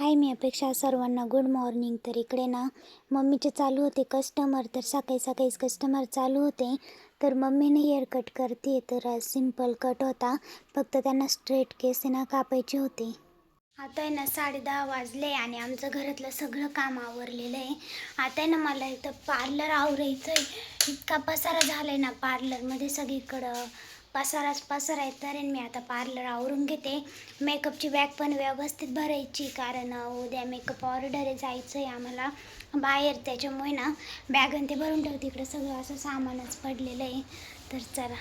हाय मी अपेक्षा सर्वांना good morning तर इकडे ना मम्मीचे चालू होते कस्टमर तर सकाळी सकाळीच कस्टमर चालू होते. तर मम्मीने हेअर कट करते तर सिंपल कट होता. फक्त त्यांना स्ट्रेट केस आहे ना कापायचे होते. आता आहे ना साडे दहा वाजले आणि आमचं घरातलं सगळं काम आवरलेलं आहे. आता आहे ना मला इथं पार्लर आवरायचं आहे इतका पसारा झाला आहे ना पार्लरमध्ये सगळीकडं पसाराच पसारा आहे तर मी आता पार्लर आवरून घेते. मेकअपची बॅग पण व्यवस्थित भरायची. कारण उद्या मेकअप ऑर्डर आहे जायचं आहे आम्हाला. बाहेर त्याच्यामुळे ना बॅग आणि ते भरून ठेवते. इकडं सगळं असं सामानच पडलेलं आहे. तर चला.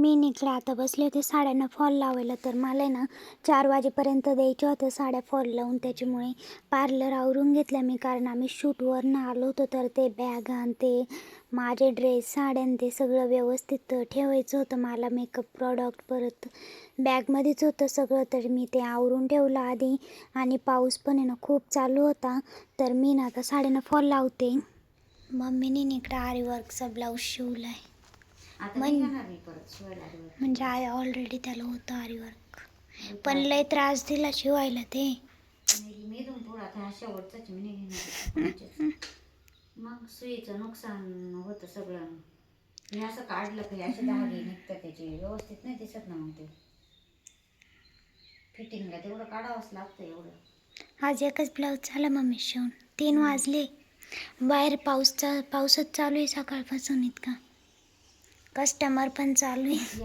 मी निघले आता बसले होते साड्यांना फॉल लावायला तर मला ना चार वाजेपर्यंत द्यायचे होते साड्या फॉल लावून. त्याच्यामुळे पार्लर आवरून घेतल्या मी कारण आम्ही शूटवरनं आलो होतो तर ते बॅग आणि ते माझे ड्रेस साड्या आणि ते सगळं व्यवस्थित ठेवायचं होतं. मला मेकअप प्रॉडक्ट परत बॅगमध्येच होतं सगळं तर मी ते आवरून ठेवलं आधी. आणि पाऊस पण आहे ना खूप चालू होता तर मी ना आता साड्यांना फॉल लावते. मम्मीने इकडं आरी वर्कचा ब्लाऊज शिवला आहे आता मन- नाही जाणार मी परत शिवायला आल्यावर. म्हणजे आय ऑलरेडी त्याला होतं आरी वर्क पण लय त्रास दिला शिवायला ते. मी मी इथून पुढं आता हा शेवटचाच मी नाही घेणार कोणाच्याच. मग सुईचं नुकसान होतं सगळं. हे असं काढलं की असे धागे निघतात त्याचे व्यवस्थित नाही दिसत ना मग ते. फिटिंगला तेवढं काढावंच लागतं एवढं. आज एकच ब्लाऊज झाला मम्मी शिवून. तीन वाजले. बाहेर पाऊसचा पाऊसच चालू आहे सकाळपासून इतका. कस्टमर पण चालू आहे.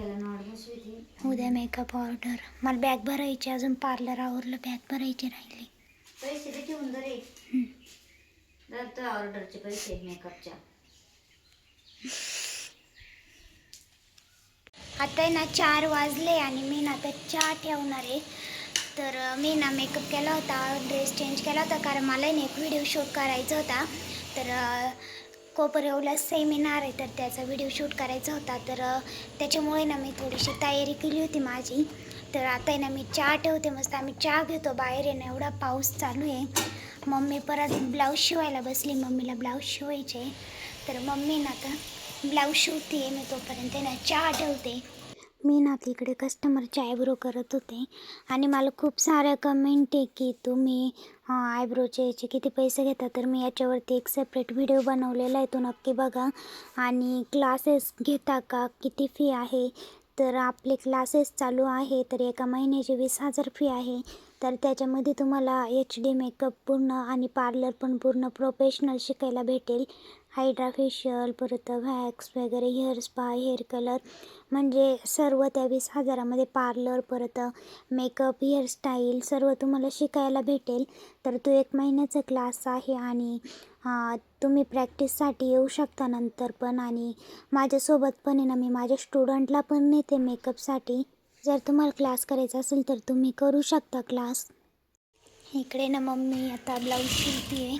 उद्या मेकअप ऑर्डर मला बॅग भरायची अजून पार्लर आवरलं बॅग भरायची राहिली. पैसे ठेवून तर ऑर्डरचे पैसे मेकअपच्या आता ना चार वाजले आणि मी ना आता चहा ठेवणार आहे. तर मी ना मेकअप केला होता ड्रेस चेंज केला होता कारण मला ना एक व्हिडिओ शूट करायचा होता. तर कोपरेवला सेमिनार आहे तर त्याचा व्हिडिओ शूट करायचा होता. तर त्याच्यामुळे ना मी थोडीशी तयारी केली होती माझी. तर आता आहे ना मी चहा ठेवते मस्त आम्ही चहा घेतो बाहेर आहे ना एवढा पाऊस चालू आहे. मम्मी परत ब्लाऊज शिवायला बसली मम्मीला ब्लाऊज शिवायचे. तर मम्मी ना आता ब्लाऊज शिवते मी तोपर्यंत ना चहा ठेवते. मी ना तिकडे कस्टमरचे आयब्रो करत होते. आणि मला खूप साऱ्या कमेंट आहे की तुम्ही आयब्रोचे याचे किती पैसे घेता? तर मी याच्यावरती एक सेपरेट व्हिडिओ बनवलेला आहे तो नक्की बघा. आणि क्लासेस घेता का? किती फी आहे? तर आपले क्लासेस चालू आहे तर एका महिन्याची वीस हजार फी आहे. तर त्याच्यामध्ये तुम्हाला एच डी मेकअप पूर्ण आणि पार्लर पण पूर्ण प्रोफेशनल शिकायला भेटेल. हायड्रा फेशियल परत व्हॅक्स वगैरे हेअर स्पा हेअर कलर म्हणजे सर्व त्या वीस हजारामध्ये पार्लर परत मेकअप हेअरस्टाईल सर्व तुम्हाला शिकायला भेटेल. तर तो एक महिन्याचा क्लास आहे आणि तुम्ही प्रॅक्टिससाठी येऊ शकता नंतर पण. आणि माझ्यासोबत पण आहे ना मी माझ्या स्टुडंटला पण नेते मेकअपसाठी जर तुम्हाला क्लास करायचा असेल तर तुम्ही करू शकता क्लास. इकडे ना मम्मी आता ब्लाऊज शिवते आहे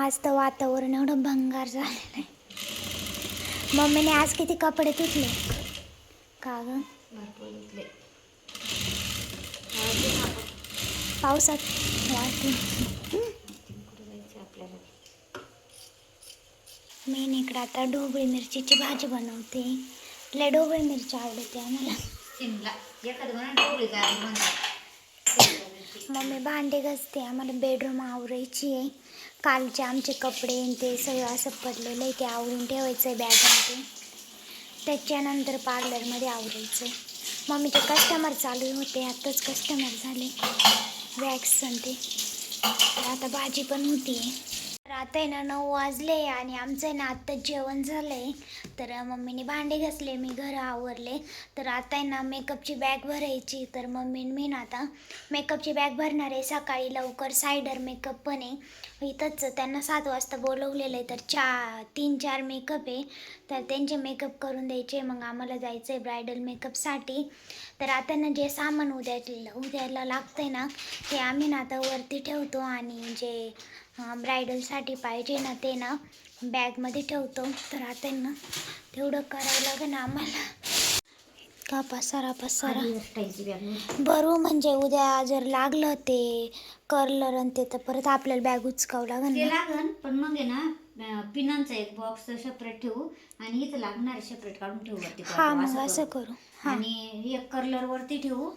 आज तर वातावरण एवढं भंगार झालेलं आहे. मम्मीने आज किती कपडे धुतले? का ग? पावसात मी इकडं आता ढोबळी मिरचीची भाजी बनवते. लय ढोबळी मिरची आवडते आम्हाला. शिमला. एखादं म्हणा ढोबळी गाडी म्हणतात मम्मी भांडे घासते. आम्हाला बेडरूम आवरायची आहे. कालचे आमचे कपडे ते सगळं असं पडलेलं आहे. ते आवरून ठेवायचं आहे बॅगमध्ये त्याच्यानंतर पार्लरमध्ये आवरायचं आहे मम्मीचे कस्टमर चालू होते. आत्ताच कस्टमर झाले. वॅक्स आणि ते. आता भाजी पण होती तर आता आहे ना नऊ वाजले आणि आमचं आहे ना आत्ताच जेवण झालं आहे तर मम्मीने भांडे घासले मी घरं आवरले. तर आता आहे ना मेकअपची बॅग भरायची. तर मम्मीने मी ना आता मेकअपची बॅग भरणार आहे. सकाळी लवकर सायडर मेकअप पण आहे. इथंच त्यांना सात वाजता बोलवलेलं आहे. तर चा तीन चार मेकअप आहे. तर त्यांचे मेकअप करून द्यायचे. मग आम्हाला जायचं आहे ब्रायडल मेकअपसाठी तर आता ना जे सामान उद्या उद्याला लागतं आहे ना ते आम्ही ना आता वरती ठेवतो आणि जे ब्रायडलसाठी पाहिजे ना ते ना बॅगमध्ये ठेवतो. तर आता ना तेवढं करावं लागेल आम्हाला. का पसारा पसारा? बरू म्हणजे उद्या जर लागलं ते कर्लर आणि ते तर परत आपल्याला बॅग उचकावं लागेल ना? पण मग आहे ना पिनांचा एक बॉक्स सेपरेट ठेवू आणि इथं लागणारे सेपरेट काढून ठेवू वरती हा मग असं करू. आणि एक कर्लर वरती ठेवू.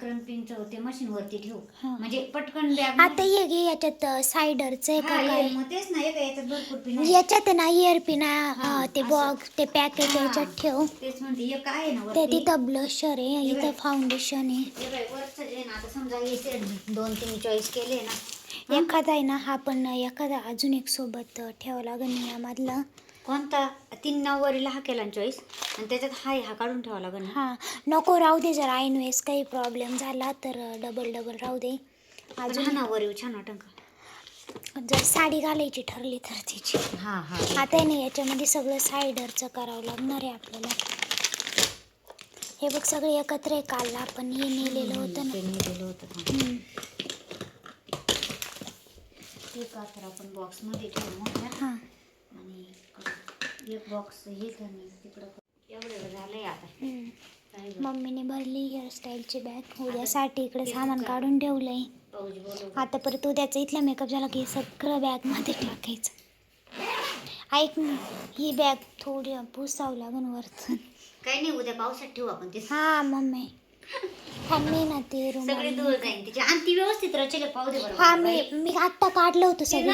क्रम्पिंगचं ते मशीन वरती ठेवू. म्हणजे पटकन बॅग आता ये घे याच्यात सायडरचं आहे का काय मग तेच ना एका याच्यात भरपूर पिन आहे. याच्यात आहे ना इयर पिना ते. बॉक्स ते पॅकेट हा. याच्यात ठेव तेच म्हणते एक आहे ना ते वरती तिथं ब्लशर आहे इथं. फाउंडेशन आहे हे वरचं जे ना आता समजा हे set दोन तीन चॉईस केले ना? एखादा आहे ना हा पण एखादा अजून एक सोबत ठेवावं लागेल यामधला कोणता? तीन नऊवारीला हा केला चॉईस आणि त्याच्यात हाय हा काढून ठेवा लागेल ना? हा नको राहू दे जर ऐन वेळेस काही प्रॉब्लेम झाला तर डबल डबल राहू दे. अजून हा नऊवारी छान वाटन का? जर साडी घालायची ठरली तर तिची. हा हा. आता आहे ना याच्यामध्ये सगळं सायडरचं करावं लागणार आहे आपल्याला. हे बघ सगळे एकत्र आहे काल आपण हे नेलेलं होतं ना. ते होतं. हा. हम्म. हे का तर आपण बॉक्समध्ये ठेवू मोठ्या हा. आणि एक बॉक्स हे तिकडं एवढं झालंय आता? मम्मीने भरली हेअरस्टाईलची बॅग उद्यासाठी इकडे सामान काढून ठेवलंय. आता परत उद्याचा इथला मेकअप झाला की सगळं बॅगमध्ये टाकायचं. ऐक ना ही बॅग थोडी पुसावं लागून वरतून. काही नाही उद्या पावसात ठेवू आपण ते. हा मम्मी. थांबली ना ते रूम सगळे दूर जाईन तिची आणि ती व्यवस्थित रचले पाहू दे बरोबर हा मी मी आत्ता काढलं होतं सगळं.